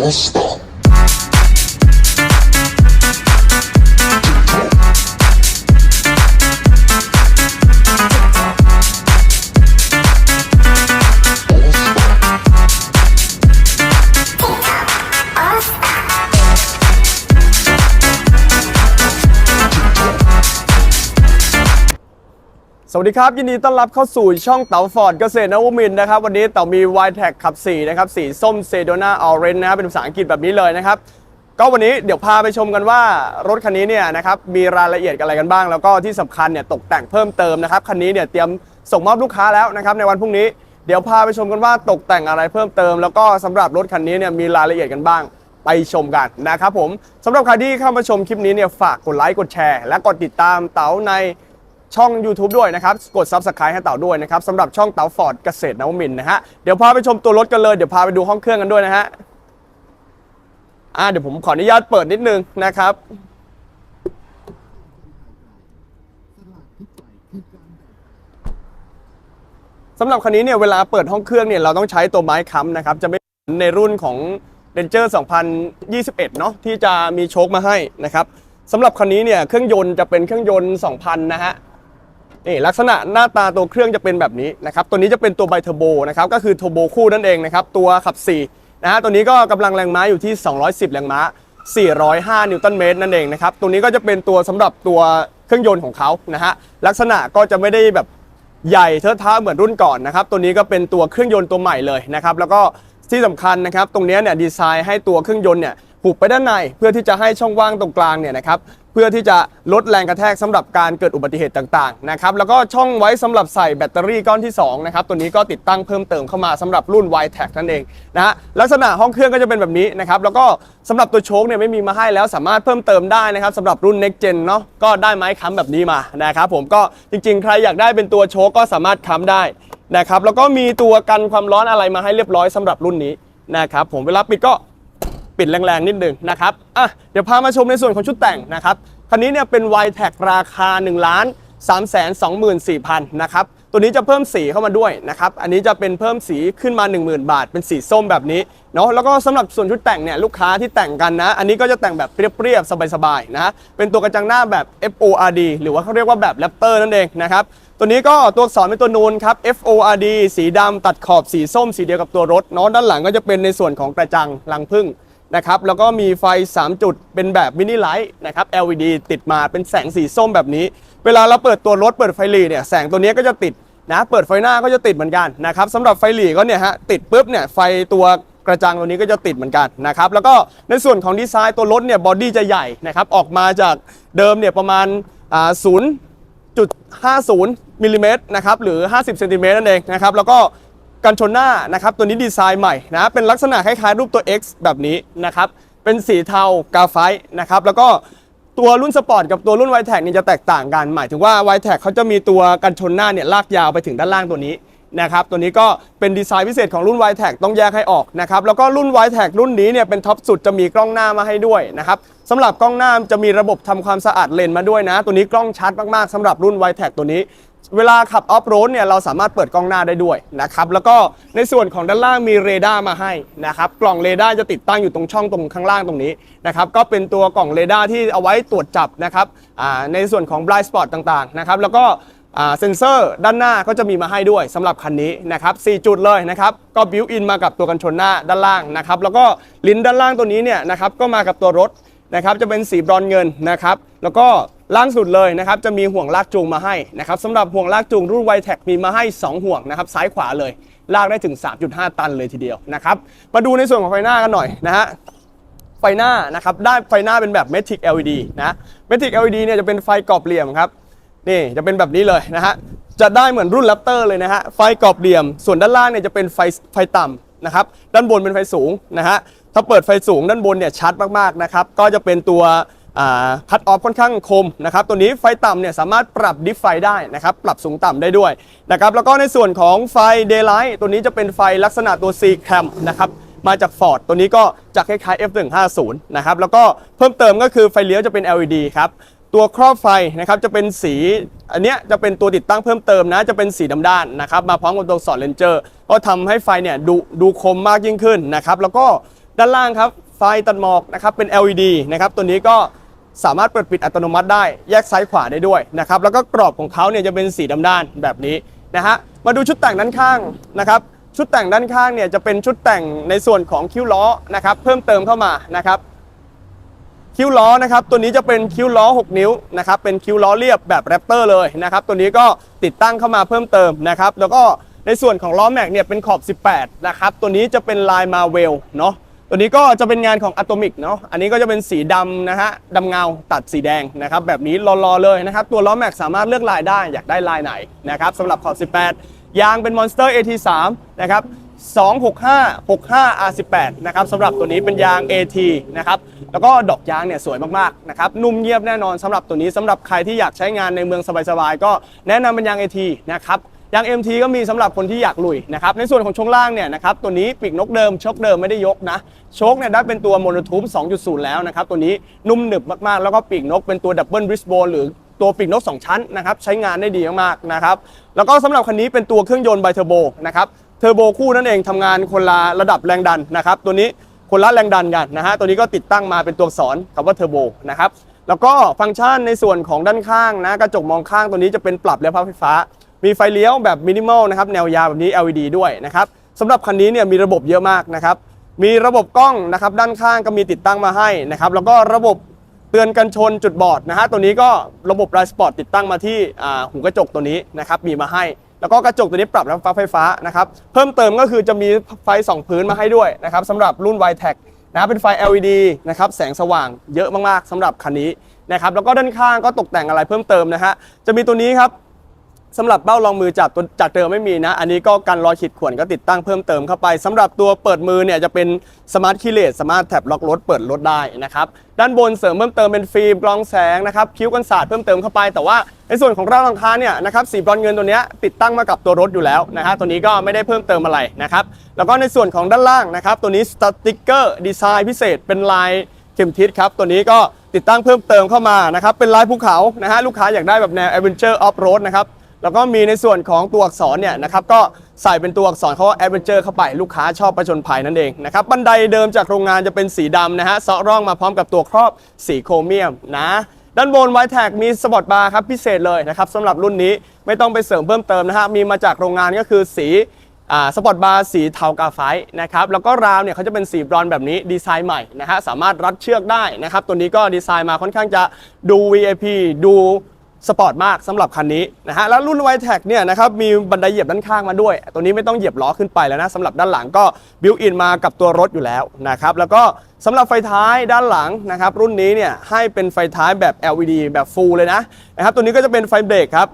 Namaste. สวัสดีครับ ยินดีต้อนรับเข้าสู่ช่องเต๋าฟอร์ดเกษตรนวมินทร์นะครับ วันนี้เต๋ามี y t e c ขับ4นะครับสีส้มเซโดนาออเรนนะครับเป็นภาษาอังกฤษแบบนี้เลยนะครับ ก็วันนี้เดี๋ยวพาไปชมกันว่ารถคันนี้เนี่ยนะครับมีรายละเอียดอะไรกันบ้าง แล้วก็ที่สำคัญเนี่ยตกแต่งเพิ่มเติมนะครับคันนี้เนี่ยเตรียมส่งมอบลูกค้าแล้วนะครับในวันพรุ่งนี้เดี๋ยวพาไปชมกันว่าตกแต่งอะไรเพิ่มเติม แล้วก็สำหรับรถคันนี้เนี่ยมีรายละเอียดกันบ้างไปชมกันนะครับผมสำหรับใครที่เข้ามาชมคลิปนี้เนี่ยฝากกดไลค์กดแชร์ และกดติดตามเต๋าใน ช่อง YouTube ด้วยนะครับ กด Subscribe ให้เต่าด้วยนะครับสำหรับช่องเต่าฟอร์ดเกษตรนวมินนะฮะ เดี๋ยวพาไปชมตัวรถกันเลย เดี๋ยวพาไปดูห้องเครื่องกันด้วยนะฮะ อ่าเดี๋ยวผมขออนุญาตเปิดนิดนึงนะครับสำหรับคันนี้เนี่ยเวลาเปิดห้องเครื่องเนี่ยเราต้องใช้ตัวไม้ค้ำนะครับ จะไม่เหมือนในรุ่นของ Ranger 2021 เนาะที่จะมีโชคมาให้นะครับสำหรับคันนี้เนี่ยเครื่องยนต์จะเป็นเครื่องยนต์ 2,000 นะฮะ นี่ลักษณะหน้าตาตัวเครื่องจะเป็นแบบนี้นะครับตัวนี้จะเป็นตัวไบเทอร์โบนะครับก็คือเทอร์โบคู่นั่นเองนะครับตัวขับ4นะฮะตัวนี้ก็กำลังแรงม้าอยู่ที่ 210 แรงม้า 405 นิวตันเมตรนั่นเองนะครับตัวนี้ก็จะเป็นตัวสำหรับตัวเครื่องยนต์ของเขานะฮะลักษณะก็จะไม่ได้แบบใหญ่เทอะทะเหมือนรุ่นก่อนนะครับตัวนี้ก็เป็นตัวเครื่องยนต์ตัวใหม่เลยนะครับแล้วก็ที่สำคัญนะครับตรงนี้เนี่ยดีไซน์ให้ตัวเครื่องยนต์เนี่ยหุบไปด้านในเพื่อที่จะให้ช่องว่างตรงกลางเนี่ยนะครับ เพื่อที่จะลดแรงกระแทกสำหรับการเกิดอุบัติเหตุต่างๆนะครับแล้วก็ช่องไว้สำหรับใส่แบตเตอรี่ก้อนที่2นะครับตัวนี้ก็ติดตั้งเพิ่มเติมเข้ามาสำหรับรุ่น y t e c นั่นเองนะฮะลักษณะห้องเครื่องก็จะเป็นแบบนี้นะครับแล้วก็สำหรับตัวโชคเนี่ยไม่มีมาให้แล้วสามารถเพิ่มเติมได้นะครับสำหรับรุ่น next gen เนาะก็ได้ไม้ค้ำแบบนี้มานะครับผมก็จริงๆ ใครอยากได้เป็นตัวโชคก็สามารถค้ำได้นะครับแล้วก็มีตัวกันความร้อนอะไรมาให้เรียบร้อยสำหรับรุ่นนี้นะครับผมเวลาปิดก็ ปิดแรงๆ นิดหนึ่งนะครับอะเดี๋ยวพามาชมในส่วนของชุดแต่งนะครับคันนี้เนี่ยเป็น y t e c ราคา1ล้าน3 2 4 0 0 0นะครับตัวนี้จะเพิ่มสีเข้ามาด้วยนะครับอันนี้จะเป็นเพิ่มสีขึ้นมา 10,000 บาท เป็นสีส้มแบบนี้เนาะแล้วก็สำหรับส่วนชุดแต่งเนี่ยลูกค้าที่แต่งกันนะ อันนี้ก็จะแต่งแบบเรียบๆ สบายๆนะเป็นตัวกระจังหน้าแบบ FORD หรือว่าเขาเรียกว่าแบบ Raptor นั่นเองนะครับตัวนี้ก็ตัวอักษรเป็นตัวนูนครับ FORD สีดำตัดขอบสีส้มสีเดียวกับตัวรถเนาะด้านหลังก็จะเป็นในส่วนของกระจังรังผึ้ง นะครับแล้วก็มีไฟ 3 จุดเป็นแบบมินิไลท์นะครับ LED ติดมาเป็นแสงสีส้มแบบนี้ เวลาเราเปิดตัวรถเปิดไฟหลีเนี่ยแสงตัวนี้ก็จะติดนะเปิดไฟหน้าก็จะติดเหมือนกันนะครับสำหรับไฟหลีก็เนี่ยฮะติดปุ๊บเนี่ยไฟตัวกระจังตัวนี้ก็จะติดเหมือนกันนะครับแล้วก็ในส่วนของดีไซน์ตัวรถเนี่ยบอดี้จะใหญ่นะครับออกมาจากเดิมเนี่ยประมาณอ่า0 0.50มิลลิเมตรนะครับหรือ 50เซนติเมตรนั่นเองนะครับแล้วก็ กันชนหน้านะครับตัวนี้ดีไซน์ใหม่นะเป็นลักษณะคล้ายๆรูปตัว X แบบนี้นะครับเป็นสีเทากาไฟนะครับแล้วก็ตัวรุ่นสปอร์ตกับตัวรุ่น y t e c นี่จะแตกต่างกันหมายถึงว่า y t e c เขาจะมีตัวกันชนหน้าเนี่ยลากยาวไปถึงด้านล่างตัวนี้นะครับตัวนี้ก็เป็นดีไซน์พิเศษของรุ่น y t e c ต้องแยกให้ออกนะครับแล้วก็รุ่น y t e c รุ่นนี้เนี่ยเป็นท็อปสุดจะมีกล้องหน้ามาให้ด้วยนะครับสำหรับกล้องหน้าจะมีระบบทำความสะอาดเลนมาด้วยนะ ตัวนี้กล้องชัดมากๆสำหรับรุ่น y t e c ตัวนี้ เวลาขับออฟโรดเนี่ยเราสามารถเปิดกล้องหน้าได้ด้วยนะครับแล้วก็ในส่วนของด้านล่างมีเรดาร์มาให้นะครับกล่องเรดาร์จะติดตั้งอยู่ตรงช่องตรงข้างล่างตรงนี้นะครับก็เป็นตัวกล่องเรดาร์ที่เอาไว้ตรวจจับนะครับในส่วนของ blind spot ต่างๆนะครับแล้วก็เซนเซอร์ด้านหน้าก็จะมีมาให้ด้วยสำหรับคันนี้นะครับ4จุดเลยนะครับก็บิวอินมากับตัวกันชนหน้าด้านล่างนะครับแล้วก็ลิ้นด้านล่างตัวนี้เนี่ยนะครับก็มากับตัวรถนะครับจะเป็นสีบรอนเงินนะครับแล้วก็ ล่างสุดเลยนะครับจะมีห่วงลากจูงมาให้นะครับสำหรับห่วงลากจูงรุ่นไวแท็มีมาให้ 2 ห่วงนะครับซ้ายขวาเลยลากได้ถึง 3.5 ตันเลยทีเดียวนะครับมาดูในส่วนของไฟหน้ากันหน่อยนะฮะไฟหน้านะครับได้ไฟหน้าเป็นแบบ Matic LED นะ Matic LED เนี่ยจะเป็นไฟกรอบเหลี่ยมครับนี่จะเป็นแบบนี้เลยนะฮะจะได้เหมือนรุ่น Raptor เลยนะฮะไฟกรอบเหลี่ยม ส่วนด้านล่างเนี่ยจะเป็นไฟไฟต่ำนะครับด้านบนเป็นไฟสูงนะฮะถ้าเปิดไฟสูงด้านบนเนี่ยชัดมากๆนะครับก็จะเป็นตัว คัตออฟค่อนข้างคมนะครับตัวนี้ไฟต่ำเนี่ยสามารถปรับดิฟไฟได้นะครับปรับสูงต่ำได้ด้วยนะครับแล้วก็ในส่วนของไฟ Daylight ตัวนี้จะเป็นไฟลักษณะตัว C cam นะครับมาจาก Ford ตัวนี้ก็จะคล้ายๆ F150 นะครับแล้วก็เพิ่มเติมก็คือไฟเลี้ยวจะเป็น LED ครับตัวครอบไฟนะครับจะเป็นสีอันเนี้ยจะเป็นตัวติดตั้งเพิ่มเติมนะจะเป็นสีดำด้านนะครับมาพร้อมกับตัวสอดเลนเจอร์ก็ทำให้ไฟเนี่ยดูดูคมมากยิ่งขึ้นนะครับแล้วก็ด้านล่างครับไฟตัดหมอกนะครับเป็น LED นะครับตัวนี้ก็ สามารถเปิดปิดอัตโนมัติได้แยกซ้ายขวาได้ด้วยนะครับแล้วก็กรอบของเขาเนี่ยจะเป็นสีดำด้านแบบนี้นะฮะมาดูชุดแต่งด้านข้างนะครับชุดแต่งด้านข้างเนี่ยจะเป็นชุดแต่งในส่วนของคิ้วล้อนะครับเพิ่มเติมเข้ามานะครับคิ้วล้อนะครับตัวนี้จะเป็นคิ้วล้อ 6 นิ้วนะครับเป็นคิ้วล้อเรียบแบบแรปเตอร์เลยนะครับตัวนี้ก็ติดตั้งเข้ามาเพิ่มเติมนะครับแล้วก็ในส่วนของล้อแม็กเนี่ยเป็นขอบ 18นะครับตัวนี้จะเป็นลายมาเวลเนาะ ตัวนี้ก็จะเป็นงานของอะโตมิกเนาะ อันนี้ก็จะเป็นสีดำนะฮะดำเงาตัดสีแดงนะครับแบบนี้รอๆเลยนะครับ ตัวล้อแม็กสามารถเลือกลายได้อยากได้ลายไหนนะครับสำหรับขอบ 18 ยางเป็น Monster AT3 นะครับ265 65 R18 นะครับสำหรับตัวนี้เป็นยาง AT นะครับแล้วก็ดอกยางเนี่ยสวยมากๆนะครับนุ่มเยียบแน่นอนสำหรับตัวนี้สำหรับใครที่อยากใช้งานในเมืองสบายๆก็แนะนำเป็นยาง AT นะครับ ยาง MT ก็มีสำหรับคนที่อยากลุยนะครับในส่วนของช่วงล่างเนี่ยนะครับตัวนี้ปีกนกเดิมชกเดิมไม่ได้ยกนะโชคเนี่ยได้เป็นตัวโมโนทูบ2.0 แล้วนะครับตัวนี้นุ่มหนึบมากๆ แล้วก็ปีกนกเป็นตัวดับเบิลบริสโบนหรือตัวปีกนก 2 ชั้นนะครับใช้งานได้ดีมากๆนะครับแล้วก็สำหรับคันนี้เป็นตัวเครื่องยนต์ไบเทอร์โบนะครับเทอร์โบคู่นั่นเองทำงานคนละระดับแรงดันนะครับตัวนี้คนละแรงดันกันนะฮะตัวนี้ก็ติดตั้งมาเป็นตัวอักษรคำว่าเทอร์โบนะครับแล้วก็ฟังก์ชันในส่วนของด้านข้างนะกระจกมองข้างตัวนี้จะเป็นปรับและพับไฟฟ้า มีไฟเลี้ยวแบบมินิมอลนะครับแนวยาวแบบนี้ LED ด้วยนะครับสำหรับคันนี้เนี่ยมีระบบเยอะมากนะครับมีระบบกล้องนะครับด้านข้างก็มีติดตั้งมาให้นะครับแล้วก็ระบบเตือนกันชนจุดบอดนะฮะตัวนี้ก็ระบบไลสปอร์ตติดตั้งมาที่อ่าหูกระจกตัวนี้นะครับมีมาให้ แล้วก็กระจกตัวนี้ปรับแล้วฟ้าไฟฟ้านะครับเพิ่มเติมก็คือจะมีไฟสองพื้นมาให้ด้วยนะครับสำหรับรุ่น y t e c นะเป็นไฟ LED นะครับแสงสว่างเยอะมากๆสำหรับคันนี้นะครับแล้วก็ด้านข้างก็ตกแต่งอะไรเพิ่มเติมนะฮะจะมีตัวนี้ครับ สำหรับเบ้ารองมือจับตัวจากเดิมไม่มีนะ อันนี้ก็กันรอยขีดข่วนก็ติดตั้งเพิ่มเติมเข้าไปสำหรับตัวเปิดมือเนี่ยจะเป็นสมาร์ทคีเลสสามารถแท็บล็อกรถเปิดรถได้นะครับ ด้านบนเสริมเพิ่มเติมเป็นฟิล์มกรองแสงนะครับ คิ้วกันศาสตร์เพิ่มเติมเข้าไป แต่ว่าในส่วนของรางหลังคาเนี่ยนะครับสีบรอนเงินตัวนี้ติดตั้งมากับตัวรถอยู่แล้วนะฮะตัวนี้ก็ไม่ได้เพิ่มเติมอะไรนะครับ แล้วก็ในส่วนของด้านล่างนะครับ ตัวนี้สติ๊กเกอร์ดีไซน์พิเศษเป็นลายเข็มทิศครับ ตัวนี้ก็ติดตั้งเพิ่มเติมเข้ามานะครับ เป็นลายภูเขานะฮะลูกค้าอยากได้แบบแนว Adventure Off Road นะครับ แล้วก็มีในส่วนของตัวอักษรเนี่ยนะครับก็ใส่เป็นตัวอักษรเขาว่า Adventure เข้าไปลูกค้าชอบประชนภัยนั่นเองนะครับบันไดเดิมจากโรงงานจะเป็นสีดำนะฮะเซาะร่องมาพร้อมกับตัวครอบสีโครเมียมนะด้านบนไวแท็กมีสปอร์ตบาร์ครับพิเศษเลยนะครับสำหรับรุ่นนี้ไม่ต้องไปเสริมเพิ่มเติมนะฮะมีมาจากโรงงานก็คือสีสปอร์ตบาร์สีเทากาไฟต์นะครับแล้วก็ราวเนี่ยเขาจะเป็นสีบรอนแบบนี้ดีไซน์ใหม่นะฮะสามารถรัดเชือกได้นะครับตัวนี้ก็ดีไซน์มาค่อนข้างจะดู VIP ดู สปอร์ตมากสำหรับคันนี้นะฮะแล้วรุ่น y t e c เนี่ยนะครับมีบันไดเหยียบด้านข้างมาด้วย ตัวนี้ไม่ต้องเหยียบล้อขึ้นไปแล้วนะสำหรับด้านหลังก็บิวอินมากับตัวรถอยู่แล้วนะครับแล้วก็สำหรับไฟท้ายด้านหลังนะครับรุ่นนี้เนี่ยให้เป็นไฟท้ายแบบ LED แบบฟูลเลยนะนะครับตัวนี้ก็จะเป็นไฟเบรกครับ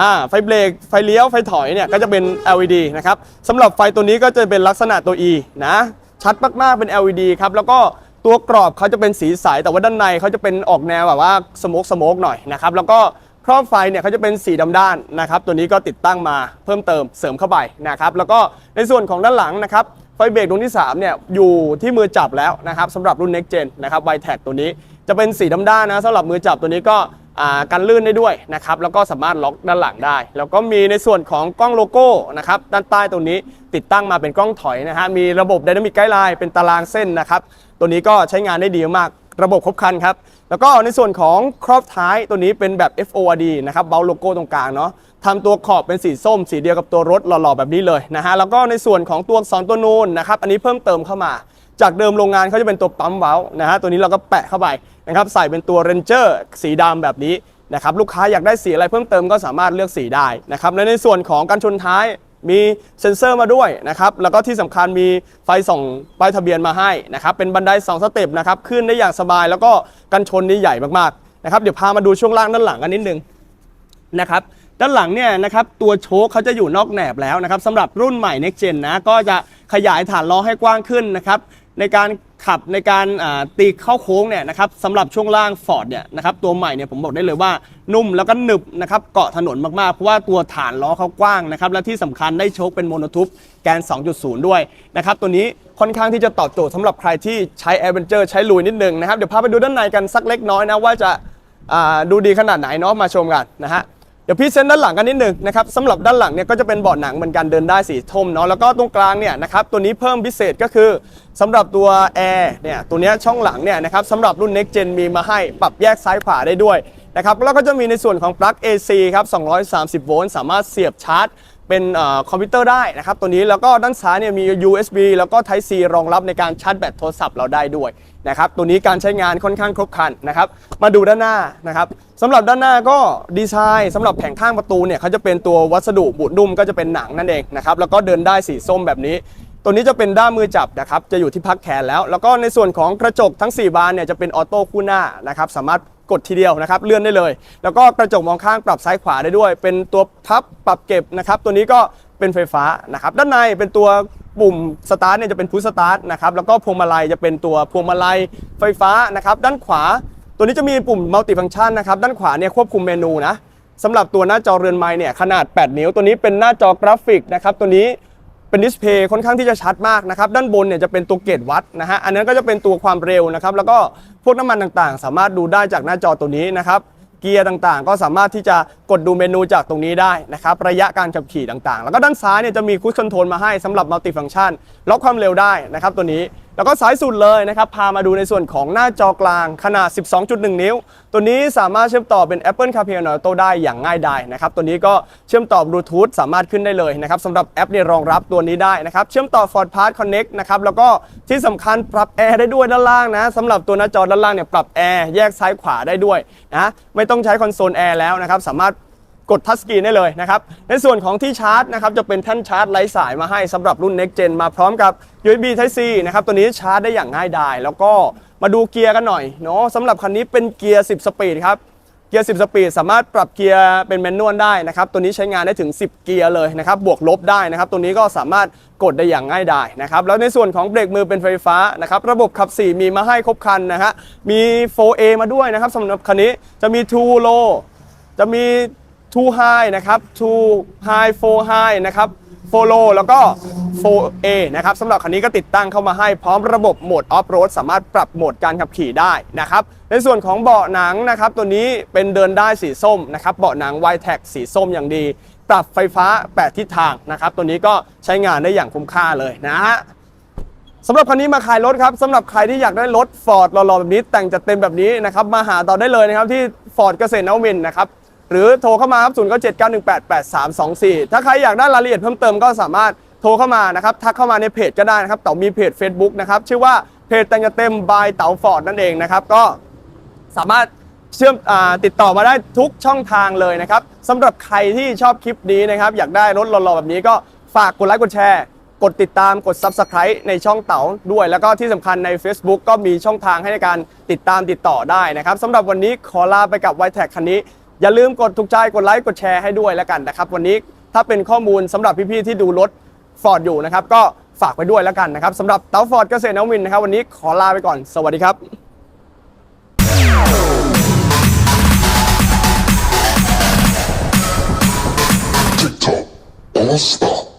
อ่าไฟเบรกไฟเลี้ยวไฟถอยเนี่ยก็จะเป็น LED นะครับสำหรับไฟตัวนี้ก็จะเป็นลักษณะตัว E นะชัดมากๆเป็น LED ครับแล้วก็ ตัวกรอบเขาจะเป็นสีใสแต่ว่าด้านในเขาจะเป็นออกแนวแบบว่าสโมกสโมกหน่อยนะครับแล้วก็ครอบไฟเนี่ยเขาจะเป็นสีดำด้านนะครับ ตัวนี้ก็ติดตั้งมาเพิ่มเติมเสริมเข้าไปนะครับ แล้วก็ในส่วนของด้านหลังนะครับไฟเบรกดวงที่3เนี่ยอยู่ที่มือจับแล้วนะครับสำหรับรุ่น Next Gen นะครับ y t e c ตัวนี้จะเป็นสีดำด้านนะสำหรับมือจับตัวนี้ก็อ่ากันลื่นได้ด้วยนะครับ แล้วก็สามารถล็อกด้านหลังได้ แล้วก็มีในส่วนของกล้องโลโก้นะครับด้านใต้ตรงนี้ติดตั้งมาเป็นกล้องถอยนะฮะมีระบบ Dynamic Guideline เป็นตารางเส้นนะครับ ตัวนี้ก็ใช้งานได้ดีมาก ระบบครบคันครับ แล้วก็ในส่วนของครอบท้ายตัวนี้เป็นแบบ FORD นะครับเบลโลโก้ตรงกลางเนาะทำตัวขอบเป็นสีส้ม สีเดียวกับตัวรถหล่อๆแบบนี้เลยนะฮะแล้วก็ในส่วนของตัวอักษรตัวนูนนะครับอันนี้เพิ่มเติมเข้ามาจากเดิมโรงงานเขาจะเป็นตัวปั๊มเว้านะฮะตัวนี้เราก็แปะเข้าไปนะครับใส่เป็นตัว Ranger สีดำแบบนี้นะครับลูกค้าอยากได้สีอะไรเพิ่มเติมก็สามารถเลือกสีได้นะครับและในส่วนของการชนท้าย มีเซ็นเซอร์มาด้วยนะครับแล้วก็ที่สำคัญมีไฟส่องป้ายทะเบียนมาให้นะครับเป็นบันได2สเต็ปนะครับขึ้นได้อย่างสบายแล้วก็กันชนนี่ใหญ่มากๆนะครับเดี๋ยวพามาดูช่วงล่างด้านหลังกันนิดนึงนะครับด้านหลังเนี่ยนะครับตัวโชคเขาจะอยู่นอกแหนบแล้วนะครับสำหรับรุ่นใหม่ Next Gen นะก็จะขยายฐานล้อให้กว้างขึ้นนะครับในการ ขับในการตีเข้าโค้งเนี่ยนะครับสำหรับช่วงล่าง Ford เนี่ยนะครับตัวใหม่เนี่ยผมบอกได้เลยว่านุ่มแล้วก็หนึบนะครับเกาะถนนมากๆ เพราะว่าตัวฐานล้อเขากว้างนะครับและที่สำคัญได้โชคเป็นโมโนทูปแกน 2.0 ด้วยนะครับตัวนี้ค่อนข้างที่จะตอบโจทย์สำหรับใครที่ใช้ Adventure ใช้ลุยนิดนึงนะครับเดี๋ยวพาไปดูด้านในกันสักเล็กน้อยนะว่าจะดูดีขนาดไหนเนาะมาชมกันนะฮะ เดี๋ยวพี่เซนด้านหลังกันนิดหนึ่งนะครับสำหรับด้านหลังเนี่ยก็จะเป็นเบาะหนังเหมือนกันเดินได้สีทมเนาะแล้วก็ตรงกลางเนี่ยนะครับตัวนี้เพิ่มพิเศษก็คือสำหรับตัวแอร์เนี่ยตัวนี้ช่องหลังเนี่ยนะครับสำหรับรุ่น Next Gen มีมาให้ปรับแยกซ้ายขวาได้ด้วยนะครับแล้วก็จะมีในส่วนของปลั๊ก AC ครับ230 โวลต์สามารถเสียบชาร์จ เป็นอคอมพิวเตอร์ได้นะครับตัวนี้แล้วก็ด้านซ้ายเนี่ยมี USB แล้วก็ Type C รองรับในการชาร์จแบตโทรศัพท์เราได้ด้วยนะครับตัวนี้การใช้งานค่อนข้างครบครันนะครับมาดูด้านหน้านะครับสำหรับด้านหน้าก็ดีไซน์สำหรับแผงข้างประตูเนี่ยเขาจะเป็นตัววัสดุบุนุ่มก็จะเป็นหนังนั่นเองนะครับแล้วก็เดินได้สีส้มแบบนี้ ตัวนี้จะเป็นด้ามมือจับนะครับจะอยู่ที่พักแขนแล้ว แล้วก็ในส่วนของกระจกทั้ง 4 บานเนี่ยจะเป็นออโต้คู่หน้านะครับสามารถ กดทีเดียวนะครับเลื่อนได้เลย แล้วก็กระจกมองข้างปรับซ้ายขวาได้ด้วย เป็นตัวพับปรับเก็บนะครับตัวนี้ก็เป็นไฟฟ้านะครับด้านในเป็นตัวปุ่มสตาร์ทเนี่ยจะเป็นพุชสตาร์ทนะครับแล้วก็พวงมาลัยจะเป็นตัวพวงมาลัยไฟฟ้านะครับด้านขวา ตัวนี้จะมีปุ่มมัลติฟัง c t ชันนะครับด้านขวาเนี่ยควบคุมเมนูนะสำหรับตัวหน้าจอเรือนไม้เนี่ยขนาด 8 นิ้ว ตัวนี้เป็นหน้าจอกราฟิกนะครับตัวนี้ เป็นดิสเพย์ค่อนข้างที่จะชัดมากนะครับด้านบนเนี่ยจะเป็นตัวเกจวัดนะฮะอันนั้นก็จะเป็นตัวความเร็วนะครับแล้วก็พวกน้ำมันต่างๆ สามารถดูได้จากหน้าจอตัวนี้นะครับเกียร์ต่างๆ ก็สามารถที่จะ กดดูเมนูจากตรงนี้ได้นะครับระยะการขับขี่ต่างๆ แล้วก็ด้านซ้ายเนี่ยจะมีคู i คอนโทรลมาให้สำหรับมัลติฟัง c t ชันล็อกความเร็วได้นะครับตัวนี้แล้วก็สายสุดเลยนะครับ พามาดูในส่วนของหน้าจอกลางขนาด 12.1 นิ้ว ตัวนี้สามารถเชื่อมต่อเป็น Apple CarPlay and Auto ได้อย่างง่ายดายนะครับ ตัวนี้ก็เชื่อมต่อบลูทูธสามารถขึ้นได้เลยนะครับสำหรับแอปเนี่ยรองรับตัวนี้ได้นะครับ เชื่อมต่อ Ford Pass Connect นะครับ แล้วก็ที่สำคัญปรับแอร์ได้ด้วยด้านล่างนะสำหรับตัวหน้าจอด้านล่างเนี่ยปรับแอร์แยกซ้ายขวาได้ด้วยนะไม่ต้องใช้คอนโซลแอร์แล้วนะครับสามารถ กดทัชสกรีนได้เลยนะครับ ในส่วนของที่ชาร์จนะครับจะเป็นแท่นชาร์จไร้สายมาให้สำหรับรุ่น Next Gen มาพร้อมกับ USB Type C นะครับตัวนี้ชาร์จได้อย่างง่ายดาย แล้วก็มาดูเกียร์กันหน่อยเนาะสำหรับคันนี้เป็นเกียร์ 10 สปีดครับเกียร์ 10 สปีดสามารถปรับเกียร์เป็นแมนนวลได้นะครับ ตัวนี้ใช้งานได้ถึง 10 เกียร์เลยนะครับ บวกลบได้นะครับ ตัวนี้ก็สามารถกดได้อย่างง่ายดายนะครับ แล้วในส่วนของเบรกมือเป็นไฟฟ้านะครับ ระบบขับ 4 มีมาให้ครบคันนะฮะ มี 4A มาด้วยนะครับสำหรับคันนี้ จะมี Two Low จะมี Two High นะครับ Two High Four High นะครับ Four Low แล้วก็ 4A นะครับสำหรับคันนี้ก็ติดตั้งเข้ามาให้พร้อมระบบโหมดออฟโรดสามารถปรับโหมดการขับขี่ได้นะครับในส่วนของเบาะหนังนะครับตัวนี้เป็นเดินได้สีส้มนะครับเบาะหนัง w i t e c สีส้มอย่างดี ปรับไฟฟ้า 8 ทิศทางนะครับตัวนี้ก็ใช้งานได้อย่างคุ้มค่าเลยนะฮะสำหรับคันนี้มาขายรถครับสำหรับใครที่อยากได้รถฟอร์ดหล่อๆแบบนี้แต่งจัดเต็มแบบนี้นะครับมาหาต่อได้เลยนะครับที่ฟอร์ดเกษตรนวมินนะครับ หรือโทรเข้ามาครับ0 9 7 9 1 8 8 3 2 4ถ้าใครอยากได้รายละเอียดเพิ่มเติมก็สามารถโทรเข้ามานะครับทักเข้ามาในเพจก็ได้นะครับเต๋ามีเพจ Facebook นะครับชื่อว่าเพจแต่งเต็มบายเต๋าฟอร์ดนั่นเองนะครับก็สามารถเชื่อมอติดต่อมาได้ทุกช่องทางเลยนะครับสำหรับใครที่ชอบคลิปนี้นะครับ อยากได้รถหล่อๆแบบนี้ก็ฝากกดไลค์กดแชร์ กดติดตามกด Subscribe ในช่องเต๋าด้วย แล้วก็ที่สำคัญใน Facebook ก็มีช่องทางให้ในการติดตามติดต่อได้นะครับสำหรับวันนี้ขอลาไปกับ i t e c คันนี้ อย่าลืมกดถูกใจกดไลค์กดแชร์ให้ด้วยแล้วกันนะครับ วันนี้ถ้าเป็นข้อมูลสำหรับพี่ๆที่ดูรถฟอร์ดอยู่นะครับ ก็ฝากไปด้วยแล้วกันนะครับสำหรับเต้าฟอร์ดเกษตรนวมินนะครับ วันนี้ขอลาไปก่อน สวัสดีครับ TikTok, all star.